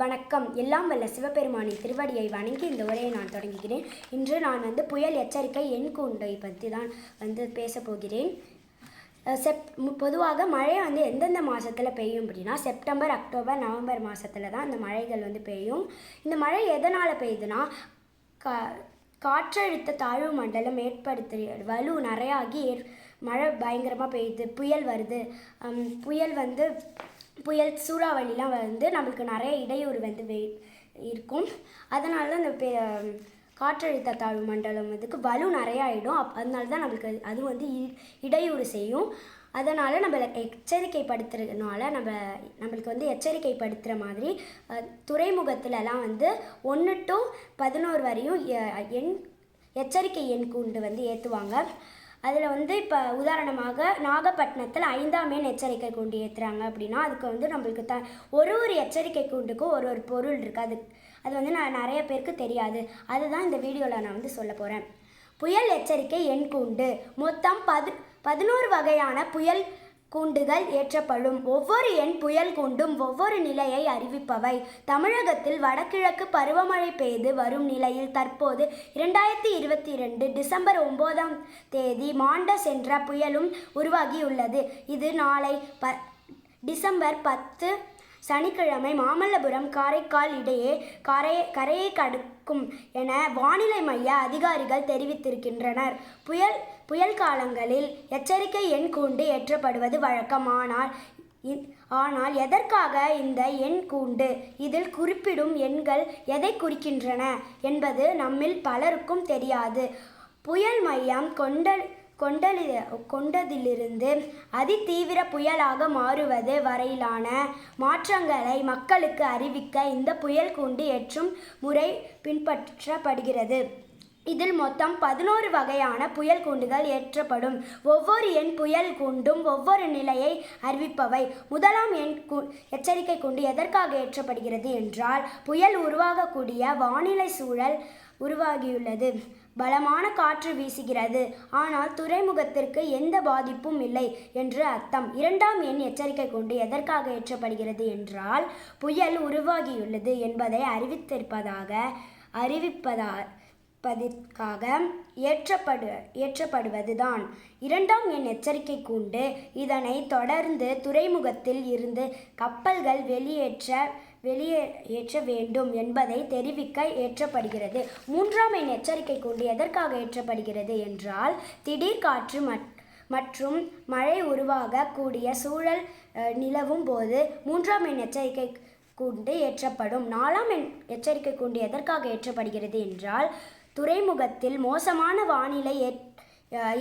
வணக்கம். எல்லாம் வல்ல சிவபெருமானின் திருவடியை வணங்கி இந்த உரையை நான் தொடங்குகிறேன். இன்று நான் வந்து புயல் எச்சரிக்கை எண் கூண்டை பற்றி தான் வந்து பேச போகிறேன். செப் பொதுவாக மழை வந்து எந்தெந்த மாதத்தில் பெய்யும் அப்படின்னா செப்டம்பர் அக்டோபர் நவம்பர் மாதத்தில் தான் இந்த மழைகள் வந்து பெய்யும். இந்த மழை எதனால் பெய்யுதுன்னா கா காற்றழுத்த தாழ்வு மண்டலம் ஏற்படுத்து வலு நிறையாகி ஏற் மழை பயங்கரமாக பெய்யுது புயல் வருது. புயல் வந்து புயல் சூறாவளிலாம் வந்து நம்மளுக்கு நிறைய இடையூறு வந்து வே இருக்கும். அதனால தான் இந்த பெ காற்றழுத்த தாழ்வு மண்டலம் இதுக்கு வலு நிறைய ஆகிடும் அப் அதனால தான் நம்மளுக்கு அது- அது வந்து இ- இடையூறு செய்யும். அதனால் நம்மளை எச்சரிக்கைப்படுத்துறதுனால நம்ம நம்மளுக்கு வந்து எச்சரிக்கைப்படுத்துகிற மாதிரி துறைமுகத்துலலாம் வந்து ஒன்று டு பதினோரு வரையும் எ- எண் எச்சரிக்கை எண் கூண்டு வந்து ஏற்றுவாங்க அதில் வந்து இப்போ உதாரணமாக நாகப்பட்டினத்தில் ஐந்தாம் எண் எச்சரிக்கை கூண்டு ஏற்றுறாங்க அப்படின்னா அதுக்கு வந்து நம்மளுக்கு த ஒரு ஒரு எச்சரிக்கை கூண்டுக்கும் ஒரு ஒரு பொருள் இருக்குது அது அது வந்து நான் நிறைய பேருக்கு தெரியாது. அதுதான் இந்த வீடியோவில் நான் வந்து சொல்ல போகிறேன் புயல் எச்சரிக்கை எண் கூண்டு. மொத்தம் பது பதினோரு வகையான புயல் கூண்டுகள் ஏற்றப்படும். ஒவ்வொரு எண் புயல் கூண்டும் ஒவ்வொரு நிலையை அறிவிப்பவை. தமிழகத்தில் வடகிழக்கு பருவமழை பெய்து வரும் நிலையில் தற்போது இரண்டாயிரத்தி இருபத்தி ரெண்டு டிசம்பர் ஒன்பதாம் தேதி மாண்டஸ் என்ற புயலும் உருவாகியுள்ளது. இது நாளை ப டிசம்பர் பத்து சனிக்கிழமை மாமல்லபுரம் காரைக்கால் இடையே கரை கரையை கடக்கும் என வானிலை மைய அதிகாரிகள் தெரிவித்திருக்கின்றனர். புயல் புயல் காலங்களில் எச்சரிக்கை எண் கூண்டு ஏற்றப்படுவது வழக்கம். ஆனால் இ- ஆனால் எதற்காக இந்த எண் கூண்டு? இதில் குறிப்பிடும் எண்கள் எதை குறிக்கின்றன என்பது நம்மில் பலருக்கும் தெரியாது. புயல் மையம் கொண்ட கொண்டலி கொண்டதிலிருந்து அதிதீவிர புயலாக மாறுவது வரையிலான மாற்றங்களை மக்களுக்கு அறிவிக்க இந்த புயல் கூண்டு ஏற்றும் முறை பின்பற்றப்படுகிறது. இதில் மொத்தம் பதினோரு வகையான புயல் கூண்டுகள் ஏற்றப்படும். ஒவ்வொரு எண் புயல் கூண்டும் ஒவ்வொரு நிலையை அறிவிப்பவை. முதலாம் எண் கு எச்சரிக்கை கூண்டு எதற்காக ஏற்றப்படுகிறது என்றால் புயல் உருவாகக்கூடிய வானிலை சூழல் உருவாகியுள்ளது. பலமான காற்று வீசுகிறது. ஆனால் துறைமுகத்திற்கு எந்த பாதிப்பும் இல்லை என்று அர்த்தம். இரண்டாம் எண் எச்சரிக்கை கொண்டு எதற்காக ஏற்றப்படுகிறது என்றால் புயல் உருவாகியுள்ளது என்பதை அறிவித்திருப்பதாக அறிவிப்பதா பதிற்காக ஏற்றப்படு ஏற்றப்படுவதுதான். இரண்டாம் எண் எச்சரிக்கை கூண்டு இதனை தொடர்ந்து துறைமுகத்தில் இருந்து கப்பல்கள் வெளியேற்ற வெளியே ஏற்ற வேண்டும் என்பதை தெரிவிக்க ஏற்றப்படுகிறது. மூன்றாம் எண் எச்சரிக்கை கூண்டு எதற்காக ஏற்றப்படுகிறது என்றால் திடீர் காற்று மட் மற்றும் மழை உருவாக கூடிய சூழல் நிலவும் போது மூன்றாம் எண் எச்சரிக்கை கூண்டு ஏற்றப்படும். நாலாம் எண் எச்சரிக்கை கூண்டு எதற்காக ஏற்றப்படுகிறது என்றால் துறைமுகத்தில் மோசமான வானிலை ஏற்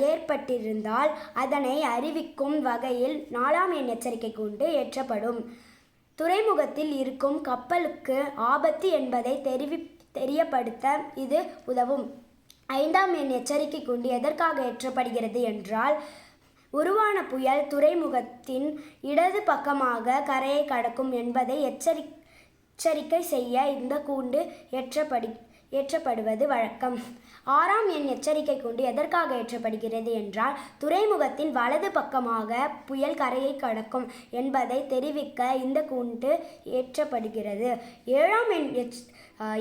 ஏற்பட்டிருந்தால் அதனை அறிவிக்கும் வகையில் நாலாம் எண் எச்சரிக்கை கூண்டு ஏற்றப்படும். துறைமுகத்தில் இருக்கும் கப்பலுக்கு ஆபத்து என்பதை தெரிவி தெரியப்படுத்த இது உதவும். ஐந்தாம் எண் எச்சரிக்கை கூண்டு எதற்காக ஏற்றப்படுகிறது என்றால் உருவான புயல் துறைமுகத்தின் இடது பக்கமாக கரையை கடக்கும் என்பதை எச்சரி எச்சரிக்கை செய்ய இந்த கூண்டு ஏற்றப்படி ஏற்றப்படுவது வழக்கம். ஆறாம் எண் எச்சரிக்கை கூண்டு எதற்காக ஏற்றப்படுகிறது என்றால் துறைமுகத்தின் வலது பக்கமாக புயல் கரையை கடக்கும் என்பதை தெரிவிக்க இந்த கூண்டு ஏற்றப்படுகிறது. ஏழாம் எண் எச்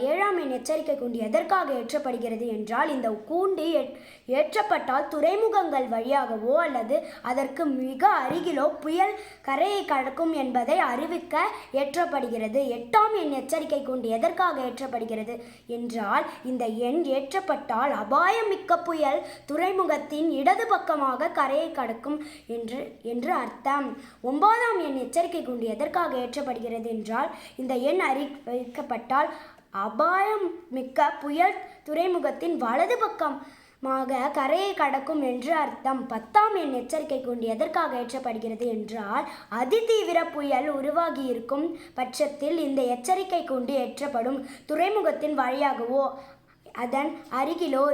ஏழாம் எண் எச்சரிக்கை கூண்டு எதற்காக ஏற்றப்படுகிறது என்றால் இந்த கூண்டு ஏற்- ஏற்றப்பட்டால் துறைமுகங்கள் வழியாகவோ அல்லது அதற்கு மிக அருகிலோ புயல் கரையை கடக்கும் என்பதை அறிவிக்க ஏற்றப்படுகிறது. எட்டாம் எண் எச்சரிக்கை கூண்டு எதற்காக ஏற்றப்படுகிறது என்றால் இந்த எண் ஏற்றப்பட்டால் அபாயமிக்க புயல் துறைமுகத்தின் இடது பக்கமாக கரையை கடக்கும் என்று என்று அர்த்தம். ஒன்பதாம் எண் எச்சரிக்கை குண்டு எதற்காக ஏற்றப்படுகிறது என்றால் இந்த எண் அறிவிக்கப்பட்டால் அபாயம் மிக்க புயல் துறைமுகத்தின் வலது பக்கம் மாக கரையை கடக்கும் என்று அர்த்தம். பத்தாம் எண் எச்சரிக்கை கூண்டு எதற்காக ஏற்றப்படுகிறது என்றால் அதிதீவிர புயல் உருவாகியிருக்கும் பட்சத்தில் இந்த எச்சரிக்கை கூண்டு ஏற்றப்படும் துறைமுகத்தின் வழியாகவோ அதன் அருகிலோ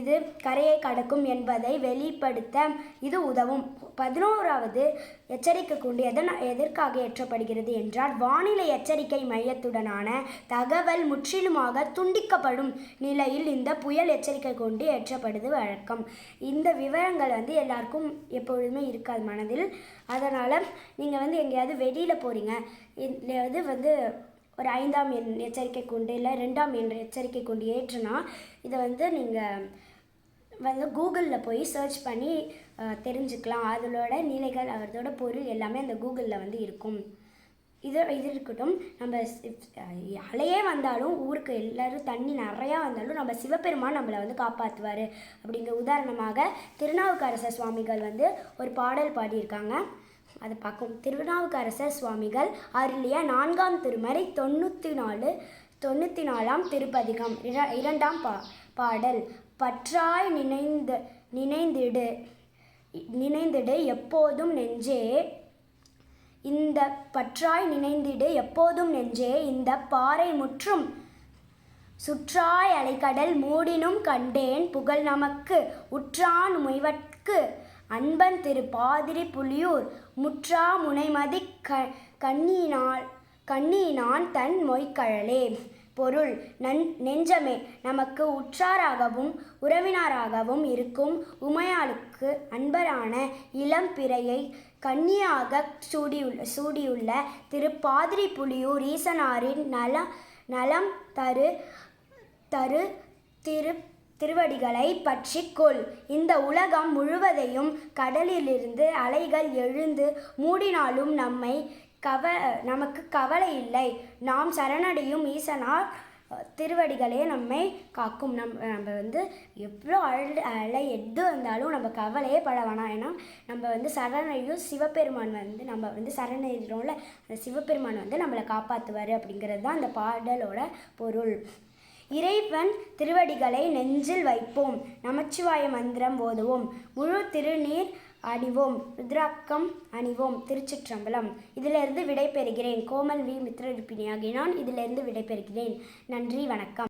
இது கரையை கடக்கும் என்பதை வெளிப்படுத்த இது உதவும். பதினோராவது எச்சரிக்கை கூண்டு எதன் எதற்காக ஏற்றப்படுகிறது என்றால் வானிலை எச்சரிக்கை மையத்துடனான தகவல் முற்றிலுமாக துண்டிக்கப்படும் நிலையில் இந்த புயல் எச்சரிக்கை கொண்டு ஏற்றப்படுது வழக்கம். இந்த விவரங்கள் வந்து எல்லாருக்கும் எப்பொழுதுமே இருக்காது மனதில். அதனால் நீங்கள் வந்து எங்கேயாவது வெளியில் போகிறீங்க இது வந்து ஒரு ஐந்தாம் எண் எச்சரிக்கை கொண்டு இல்லை ரெண்டாம் எண் எச்சரிக்கை கொண்டு ஏற்றுனா இதை வந்து நீங்கள் வந்து கூகுளில் போய் சர்ச் பண்ணி தெரிஞ்சுக்கலாம். அதோட நிலைகள் அதோட பொருள் எல்லாமே அந்த கூகுளில் வந்து இருக்கும். இது இது இருக்கட்டும். நம்ம அலையே வந்தாலும் ஊருக்கு எல்லோரும் தண்ணி நிறையா வந்தாலும் நம்ம சிவபெருமான் நம்மளை வந்து காப்பாற்றுவார் அப்படிங்கிற உதாரணமாக திருநாவுக்கரசர் சுவாமிகள் வந்து ஒரு பாடல் பாடியிருக்காங்க. அதை பார்க்கும். திருநாவுக்கரசர் சுவாமிகள் அருளிய நான்காம் திருமறை தொண்ணூற்றி நாலு தொண்ணூற்றி நாலாம் திருப்பதிகம். இர இரண்டாம் பா பாடல். பற்றாய் நினைந்து நினைந்திடு நினைந்திடு எப்போதும் நெஞ்சே இந்த பற்றாய் நினைந்திடு எப்போதும் நெஞ்சே இந்த பாறை முற்றும் சுற்றாய் அலைக்கடல் மூடினும் கண்டேன் புகழ் நமக்கு உற்றான் முய்வற்கு அன்பன் திரு பாதிரி புலியூர் முற்றா முனைமதி க கண்ணினால் கண்ணியினான் தன் மொய்க்கழலே பொருள் நன் நெஞ்சமே நமக்கு உற்றாராகவும் உறவினராகவும் இருக்கும் உமையாளுக்கு அன்பரான இளம் பிறையை கன்னியாக சூடியுள்ள சூடியுள்ள திரு பாதிரி புலியூர் ஈசனாரின் நல நலம் தரு தரு திரு திருவடிகளை பற்றி கொள். இந்த உலகம் முழுவதையும் கடலிலிருந்து அலைகள் எழுந்து மூடினாலும் நம்மை கவ நமக்கு கவலை இல்லை. நாம் சரணடையும் ஈசனார் திருவடிகளே நம்மை காக்கும். நம் நம்ம வந்து எவ்வளோ அழ அலை எது வந்தாலும் நம்ம கவலையே பட வேணாம். ஏன்னா நம்ம வந்து சரணையும் சிவபெருமான் வந்து நம்ம வந்து சரணடைகிறோம்ல அந்த சிவபெருமான் வந்து நம்மளை காப்பாற்றுவார் அப்படிங்கிறது தான் அந்த பாடலோட பொருள். இறைவன் திருவடிகளை நெஞ்சில் வைப்போம். நமச்சிவாய மந்திரம் ஓதுவோம். முழு திருநீர் அணிவோம். ருத்ராக்கம் அணிவோம். திருச்சிற்றம்பலம். இதிலிருந்து விடைபெறுகிறேன். கோமல் வி. மித்ரருப்பினியாகி நான் இதிலிருந்து விடைபெறுகிறேன். நன்றி வணக்கம்.